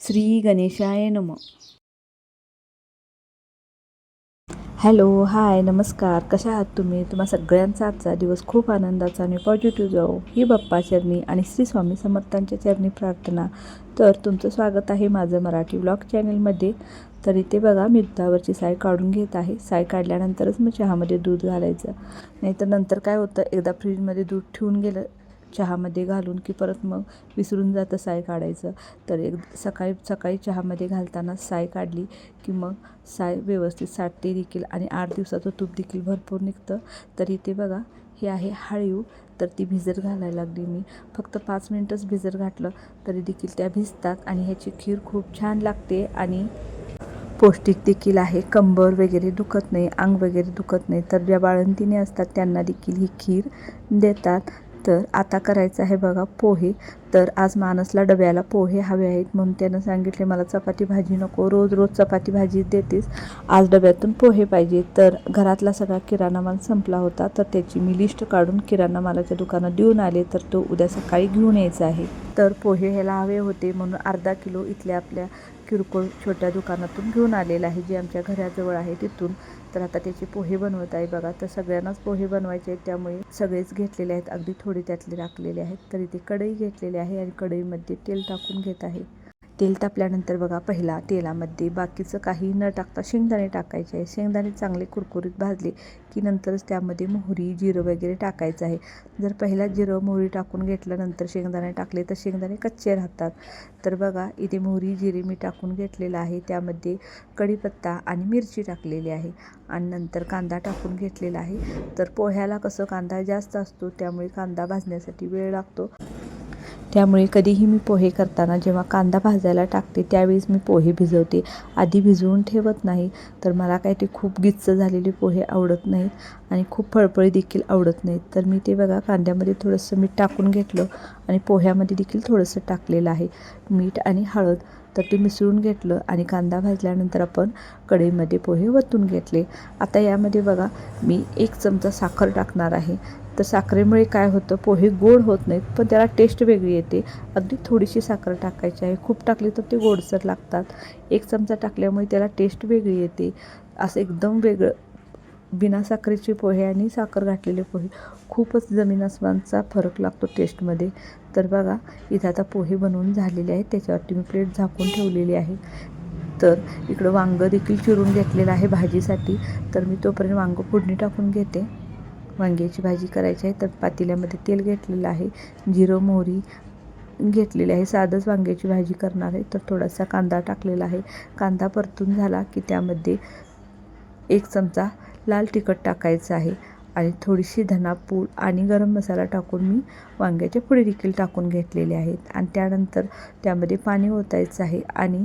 श्री गणेशाय नम. Hello hi नमस्कार. कशा आहात तुम्ही? तुम्हा सगळ्यांचा आजचा दिवस खूप आनंदाचा आणि पॉझिटिव्ह जाओ ही बाप्पा चरणी आणि श्री स्वामी समर्थांच्या चरणी प्रार्थना. तर तुमचं स्वागत आहे माझं मराठी ब्लॉग चॅनलमध्ये तर इथे बघा मी दुधावरची साय काढून घेत आहे. साय काढल्यानंतरच मग चहामध्ये दूध घालायचं. नाहीतर नंतर काय होतं? एकदा फ्रीजमध्ये दूध ठेवून गेलं चहामध्ये घालून की परत मग विसरून जातं साय काढायचं. तर एक सकाळी सकाळी चहामध्ये घालताना साय काढली की मग साय व्यवस्थित साठते देखील आणि आठ दिवसाचं तूप देखील भरपूर निघतं. तर इथे बघा हे आहे हळीव. तर ती भिजत घालायला लागली मी. फक्त पाच मिनटंच भिजत घातलं तरी देखील त्या भिजतात आणि ह्याची खीर खूप छान लागते आणि पौष्टिक देखील आहे. कंबर वगैरे दुखत नाही अंग वगैरे दुखत नाही. तर ज्या बाळंतीने असतात त्यांना देखील ही खीर देतात. तर आता करायचं आहे बघा पोहे. तर आज मानसला डब्याला पोहे हवे आहेत म्हणून त्यानं सांगितले मला चपाती भाजी नको रोज रोज चपाती भाजी देतेस. आज डब्यातून पोहे पाहिजे. तर घरातला सगळा किराणा माल संपला होता तर त्याची मी लिस्ट काढून किराणा मालाच्या दुकानात देऊन आले तर तो उद्या सकाळी घेऊन यायचा आहे. तर पोहे ह्याला हवे होते म्हणून अर्धा किलो इथल्या आपल्या किरकोळ छोट्या दुकानातून घेऊन आलेला आहे जे आमच्या घराजवळ आहे तिथून तर आता त्याचे पोहे बनवत आहे बघा. तर सगळ्यांनाच पोहे बनवायचे आहेत. त्यामुळे सगळेच घेतलेले आहेत. अगदी थोडे त्यातले राखलेले आहेत. तर इथे कढई घेतलेली आहे आणि कढईमध्ये तेल टाकून घेत आहे. तेल तापल्यानंतर बघा पहिला तेलामध्ये बाकीचं काही न टाकता शेंगदाणे टाकायचे आहे. शेंगदाणे चांगले कुरकुरीत भाजले की नंतरच त्यामध्ये मोहरी जिरं वगैरे टाकायचं आहे. जर पहिला जिरं मोहरी टाकून घेतल्यानंतर शेंगदाणे टाकले तर शेंगदाणे कच्चे राहतात. तर बघा इथे मोहरी जिरे मी टाकून घेतलेलं आहे. त्यामध्ये कढीपत्ता आणि मिरची टाकलेली आहे. आणि नंतर कांदा टाकून घेतलेला आहे. तर पोह्याला कसं कांदा जास्त असतो त्यामुळे कांदा भाजण्यासाठी वेळ लागतो. त्यामुळे कधीही मी पोहे करताना जेव्हा कांदा भाजायला टाकते त्यावेळेस मी पोहे भिजवते. आधी भिजवून ठेवत नाही तर मला काय ते खूप गिच्च झालेले पोहे आवडत नाही. नाहीत आणि खूप फळफळी देखील आवडत नाहीत. तर मी ते बघा कांद्यामध्ये थोडंसं मीठ टाकून घेतलं आणि पोह्यामध्ये देखील थोडंसं टाकलेलं आहे. मीठ आणि हळद तर ते मिसळून घेतलं आणि कांदा भाजल्यानंतर आपण कढईमध्ये पोहे वतून घेतले. आता यामध्ये बघा मी एक चमचा साखर टाकणार आहे. तर साखरेमुळे काय होतं पोहे गोड होत नाहीत पण त्याला टेस्ट वेगळी येते. अगदी थोडीशी साखर टाकायची आहे. खूप टाकली तर ते गोडसर लागतात. एक चमचा टाकल्यामुळे त्याला टेस्ट वेगळी येते. असं एकदम वेगळं बिना साखरेचे पोहे आणि साखर घातलेले पोहे. खूपच जमीन आसमानचा फरक लागतो टेस्टमध्ये. तर बघा इथं आता पोहे बनवून झालेले आहेत. त्याच्यावरती मी प्लेट झाकून ठेवलेली आहे. तर इकडं वांगं देखील चिरून घेतलेलं आहे भाजीसाठी. तर मी तोपर्यंत वांगं फोडणी टाकून घेते. वांग्याची भाजी करायची आहे तर पातेल्यामध्ये तेल घेतलेलं आहे. जिरं मोहरी घेतलेली आहे. साधंच वांग्याची भाजी करणार आहे. तर थोडासा कांदा टाकलेला आहे. कांदा परतून झाला की त्यामध्ये एक चमचा लाल तिखट टाकायचं आहे आणि थोडीशी धनापूड आणि गरम मसाला टाकून मी वांग्याचे पुढे देखील टाकून घेतलेले आहेत. आणि त्यानंतर त्यामध्ये पाणी ओतायचं आहे आणि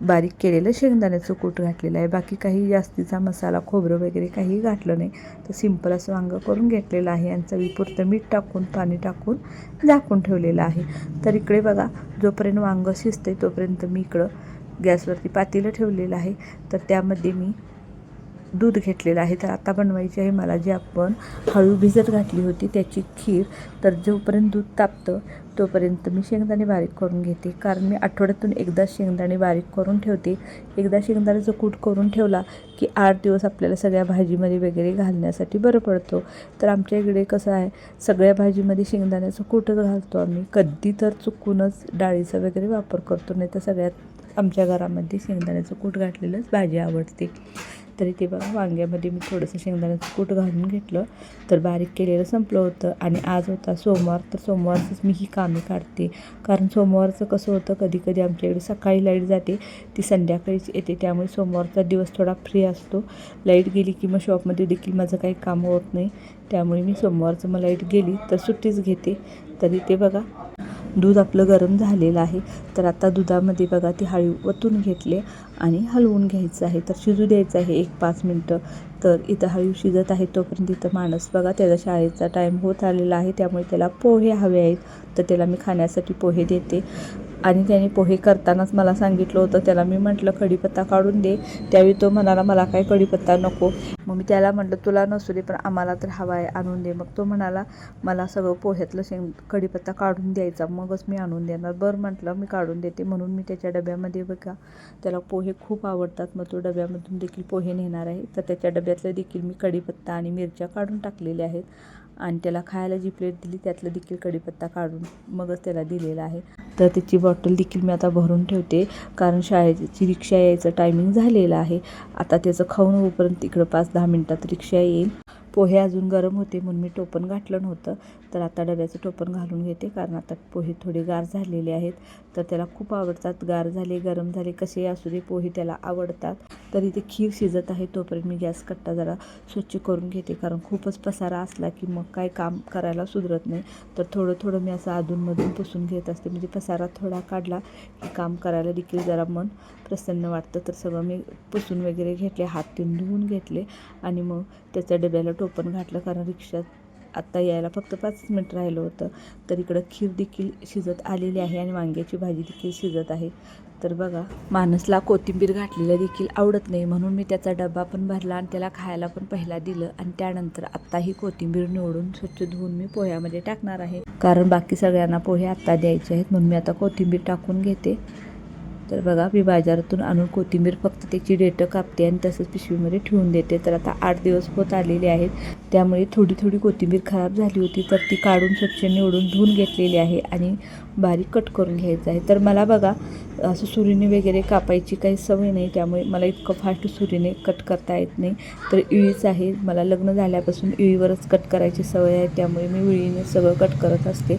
बारीक केलेलं शेंगदाण्याचं कूट घातलेलं आहे. बाकी काही जास्तीचा मसाला खोबरं वगैरे काही घातलं नाही. तर सिंपल असं वांगं करून घेतलेलं आहे. आणि चवीपुरतं मीठ टाकून पाणी टाकून झाकून ठेवलेलं आहे. तर इकडे बघा जोपर्यंत वांगं शिजतं तोपर्यंत मी इकडं गॅसवरती पातेलं ठेवलेलं आहे. तर त्यामध्ये मी दूध घेतलेलं आहे तर आता बनवायची आहे मला जी आपण हळू भिजत घातली होती त्याची खीर. तर जोपर्यंत दूध तापतं तोपर्यंत मी शेंगदाणे बारीक करून घेते. कारण मी आठवड्यातून एकदा शेंगदाणे बारीक करून ठेवते. एकदा शेंगदाण्याचं कूट करून ठेवला की आठ दिवस आपल्याला सगळ्या भाजीमध्ये वगैरे घालण्यासाठी बरं पडतो. तर आमच्या इकडे कसं आहे सगळ्या भाजीमध्ये शेंगदाण्याचं कूटच घालतो आम्ही. कधी तर चुकूनच डाळीचा वगैरे वापर करतो नाही तर सगळ्यात आमच्या घरामध्ये शेंगदाण्याचं कूट घातलेलंच भाजी आवडते. तरी ते बघा वांग्यामध्ये मी थोडंसं शेंगदाण्याचं कूट घालून घेतलं तर बारीक केलेलं संपलं होतं. आणि आज होता सोमवार तर सोमवारचंच मी ही कामे काढते. कारण सोमवारचं कसं होतं कधी कधी आमच्याकडे सकाळी लाइट जाते ती संध्याकाळीच येते. त्यामुळे सोमवारचा दिवस थोडा फ्री असतो. लाइट गेली की मग शॉपमध्ये देखील माझं काही काम होत नाही. त्यामुळे मी सोमवारचं मग लाइट गेली तर सुट्टीच घेते. तरी ते बघा. दूध आपलं गरम झालेलं आहे. तर आता दुधामध्ये बघा ती हळू ओतून घेतले आणि हलवून घ्यायचं आहे. तर शिजू द्यायचं आहे एक पाच मिनटं. तर इथं हळू शिजत आहे तोपर्यंत इथं माणूस बघा त्याचा शाळेचा टाईम होत आलेला आहे. त्यामुळे त्याला पोहे हवे आहेत. तर त्याला मी खाण्यासाठी पोहे देते. आणि त्याने पोहे करतानाच मला सांगितलं होतं त्याला मी म्हटलं कढीपत्ता काढून दे. त्यावेळी तो म्हणाला मला काय कढीपत्ता नको. मग मी त्याला म्हटलं तुला नसू दे पण आम्हाला तर हवा आहे आणून दे. मग तो म्हणाला मला सगळं पोह्यातलं शेंग कढीपत्ता काढून द्यायचा मगच मी आणून देणार. बरं म्हटलं मी काढून देते. म्हणून मी त्याच्या डब्यामध्ये बघा त्याला पोहे खूप आवडतात. मग तो डब्यामधून देखील पोहे नेणार आहे. तर त्याच्या डब्यातलं देखील मी कढीपत्ता आणि मिरच्या काढून टाकलेल्या आहेत. आणि त्याला खायला जी प्लेट दिली त्यातलं देखील कढीपत्ता काढून मगच त्याला दिलेला आहे. तर त्याची बॉटल देखील मी आता भरून ठेवते कारण शाळेची रिक्षा यायचं टायमिंग झालेलं आहे. आता त्याचं खाऊन होईपर्यंत इकडं पाच दहा मिनटात रिक्षा येईल. पोहे अजून गरम होते म्हणून मी टोपण घातलं नव्हतं. तर आता डब्याचं टोपण घालून घेते कारण आता पोहे थोडे गार झालेले आहेत. तर त्याला खूप आवडतात. गार झाले गरम झाले कसे असू दे पोहे त्याला आवडतात. तर इथे खीर शिजत आहे तोपर्यंत मी गॅस कट्टा जरा स्वच्छ करून घेते. कारण खूपच पसारा असला की मग काय काम करायला सुधरत नाही. तर थोडं थोडं मी असं अधूनमधून पुसून घेत असते. म्हणजे पसारा थोडा काढला की काम करायला देखील जरा मन प्रसन्न वाटतं. तर सगळं मी पुसून वगैरे घेतले हात तीन धुवून घेतले. आणि मग त्याच्या डब्याला टोपण घातलं कारण रिक्षात आत्ता यायला फक्त पाच मिनिट राहिलं होतं. तर इकडं खीर देखील शिजत आलेली आहे आणि वांग्याची भाजी देखील शिजत आहे. तर बघा माणसला कोथिंबीर घातलेलं देखील आवडत नाही म्हणून मी त्याचा डबा पण भरला आणि त्याला खायला पण पहिला दिलं आणि त्यानंतर आत्ता ही कोथिंबीर निवडून स्वच्छ धुवून मी पोह्यामध्ये टाकणार आहे. कारण बाकी सगळ्यांना पोहे आत्ता द्यायचे आहेत म्हणून मी आता कोथिंबीर टाकून घेते. तर बघा मी बाजारातून आणून कोथिंबीर फक्त त्याची डेटं कापते आणि तसंच पिशवीमध्ये ठेवून देते. तर आता आठ दिवस होत आलेले आहेत. त्यामुळे थोडी थोडी कोथिंबीर खराब झाली होती तर ती काढून स्वच्छ निवडून धुवून घेतलेली आहे आणि बारीक कट करून घ्यायचं आहे. तर मला बघा असं सुरीने वगैरे कापायची काही सवय नाही त्यामुळे मला इतकं फास्ट सुरीने कट करता येत नाही. तर इळीच आहे. मला लग्न झाल्यापासून इळीवरच कट करायची सवय आहे त्यामुळे मी इळीने सगळं कट करत असते.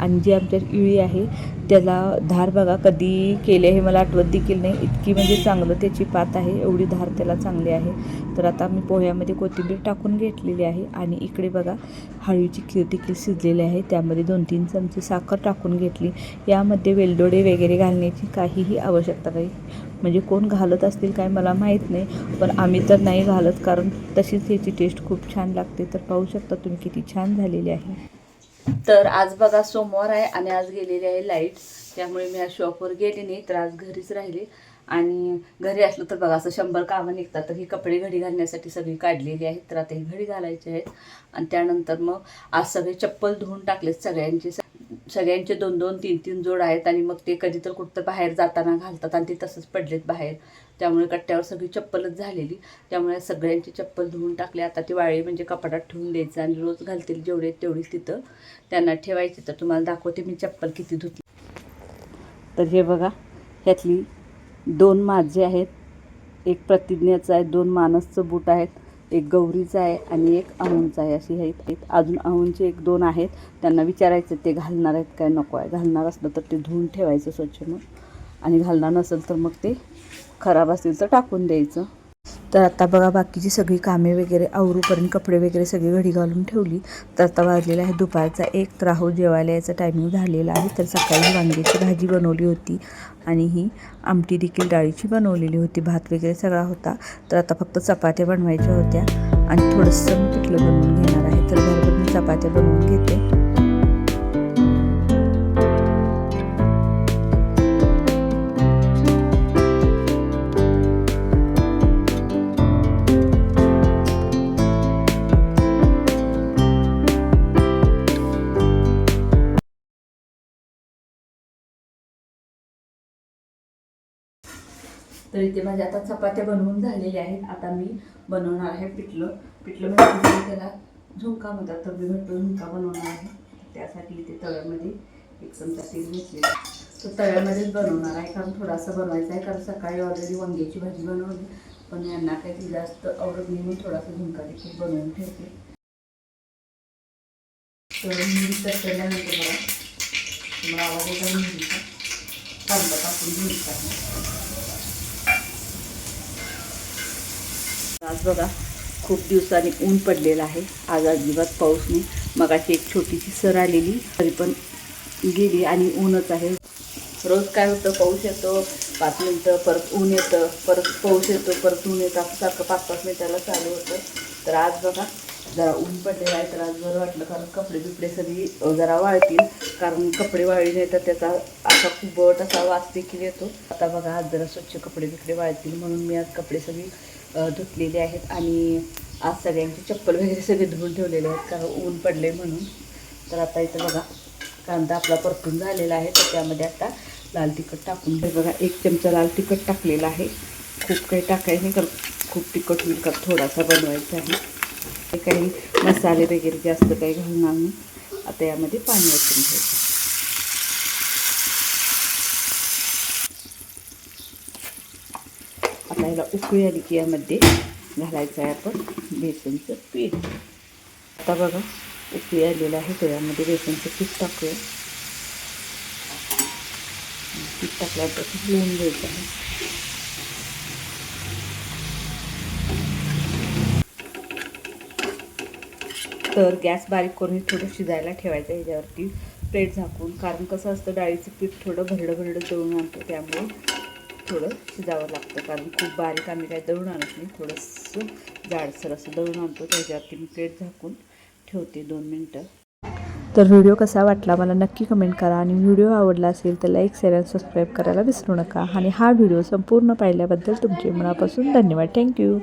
आणि जी आमच्या इळी आहे त्याला धार बघा कधी केले हे मला आठवत देखील नाही. इतकी म्हणजे चांगलं त्याची पात आहे एवढी धार त्याला चांगली आहे. तर आता मी पोह्यामध्ये कोथिंबीर टाकून घेतलेली आहे आणि इकडे बघा हळूची खीर देखील शिजलेली आहे. त्यामध्ये दोन तीन चमचे साखर टाकून घेतली. यामध्ये वेलदोडे वगैरे घालण्याची काहीही आवश्यकता नाही. म्हणजे कोण घालत असतील काय मला माहीत नाही पण आम्ही तर नाही घालत कारण तशीच याची टेस्ट खूप छान लागते. तर पाहू शकता तुम्ही किती छान झालेली आहे. तर आज बघा सोमवार आहे आणि आज गेलेली आहे लाइट. त्यामुळे मी आज शॉपवर गेले नाही तर आज घरीच राहिले. आणि घरी असलं तर बघा असं शंभर कामं निघतात तर ही कपडे घडी घालण्यासाठी सगळी काढलेली आहेत. तर आता ही घडी घालायची आहेत. आणि त्यानंतर मग आज सगळे चप्पल धुवून टाकलेत सगळ्यांचे सगळ्यांचे दोन दोन तीन तीन जोड आहेत आणि मग ते कधी तर कुठं बाहेर जाताना घालतात आणि ते तसंच पडलेत बाहेर. त्यामुळे कट्ट्यावर सगळी चप्पलच झालेली. त्यामुळे सगळ्यांची चप्पल धुवून टाकली. आता ती वाळी म्हणजे कपाटात ठेवून द्यायचं आणि रोज घालतील जेवढे तेवढी तिथं त्यांना ठेवायची. तर तुम्हाला दाखवते मी चप्पल किती धुतली. तर हे बघा ह्यातली दोन माझे आहेत. एक प्रतिज्ञाचं आहे दोन मानसचं बूट आहेत. एक गौरीचं आहे आणि एक अहूनचा आहे अशी आहेत अजून अहूनचे एक दोन आहेत. त्यांना विचारायचं ते घालणार आहेत काय? नको आहे. घालणार असलं तर ते धुवून ठेवायचं स्वच्छ मग. आणि घालणार नसेल तर मग ते खराब असेल तर टाकून द्यायचं. तर आता बघा बाकीची सगळी कामे वगैरे आवरूपर्यंत कपडे वगैरे सगळी घडी घालून ठेवली. तर आता वाजलेला आहे दुपारचा एक तर राहू जेवायला याचं टायमिंग झालेला आहे. तर सकाळी वांग्याची भाजी बनवली होती आणि ही आमटी देखील डाळीची बनवलेली होती. भात वगैरे सगळा होता. तर आता फक्त चपात्या बनवायच्या होत्या आणि थोडंसं मी पिठलं बनवून घेणार आहे. तर घरभर मी चपात्या बनवून घेते. तर इथे माझ्या आता चपात्या बनवून झालेल्या आहेत. आता मी बनवणार आहे पिठलं. पिठलं म्हणजे त्याला झुणका म्हणतात तर मी म्हटलं झुणका बनवणार आहे. त्यासाठी इथे तव्यामध्ये एक चमचा तेल घेतलेलं तर तव्यामध्येच बनवणार आहे कारण थोडासा बनवायचा आहे कारण सकाळी ऑलरेडी वांग्याची भाजी बनवली. पण यांना काही जास्त आवडत नाही म्हणून थोडासा झुणका देखील बनवून ठेवते. तर मी केल्यानंतर बघा तुम्हाला आवाज येता मिरचीचा कांदा टाकून घेऊन आज बघा खूप दिवसांनी ऊन पडलेलं आहे. आज अजिबात पाऊस नाही. मगाशी एक छोटीशी सर आलेली तरी पण गेली आणि ऊनच आहे. रोज काय होतं पाऊस येतो पाच मिनटं परत ऊन येतं परत पाऊस येतो परत ऊन येतं असं सारखं पाच पाच मिनिटाला चालू होतं. तर आज बघा जरा ऊन पडलेलं आहे तर आज बरं वाटलं कारण कपडे बिपडे सगळी जरा वाळतील. कारण कपडे वाळली नाही तर त्याचा असा खूप असा वास देखील येतो. आता बघा आज जरा स्वच्छ कपडे बिपडे वाळतील म्हणून मी आज कपडे सगळी धुतलेले आहेत आणि आज सगळ्यांची चप्पल वगैरे सगळे धुवून ठेवलेले आहेत कारण ऊन पडले म्हणून. तर आता इथं बघा कांदा आपला परतून झालेला आहे तर त्यामध्ये आता लाल तिखट टाकून घे बघा एक चमचा लाल तिखट टाकलेला आहे. खूप काही टाकायचं नाही कारण खूप तिखट होईल का थोडासा बनवायचा आहे. ते काही मसाले वगैरे जास्त काही घालणार नाही. आता यामध्ये पाणी ओतून घ्यायचं. आता याला उकळी आली की यामध्ये घालायचं आहे आपण बेसनचं पीठ. आता बघा उकळी आलेलं आहे तर यामध्ये बेसनचं पीठ टाकूया. पीठ टाकल्यानंतर लिहून द्यायचं आहे. तर गॅस बारीक करून थोडं शिजायला ठेवायचं ह्याच्यावरती प्लेट झाकून कारण कसं असतं डाळीचं पीठ थोडं भरडं भरडं जळून आणतो त्यामुळे थोडं शिजावं लागतं कारण खूप बारीक आम्ही काय दळून आणत नाही. थोडंसं जाडसर असं दळून आणतो त्याच्यावरती मी प्लेट झाकून ठेवते दोन मिनटं. तर व्हिडिओ कसा वाटला मला नक्की कमेंट करा आणि व्हिडिओ आवडला असेल तर लाईक शेअर आणि सबस्क्राईब करायला विसरू नका. आणि हा व्हिडिओ संपूर्ण पाहिल्याबद्दल तुमचे मनापासून धन्यवाद. थँक्यू.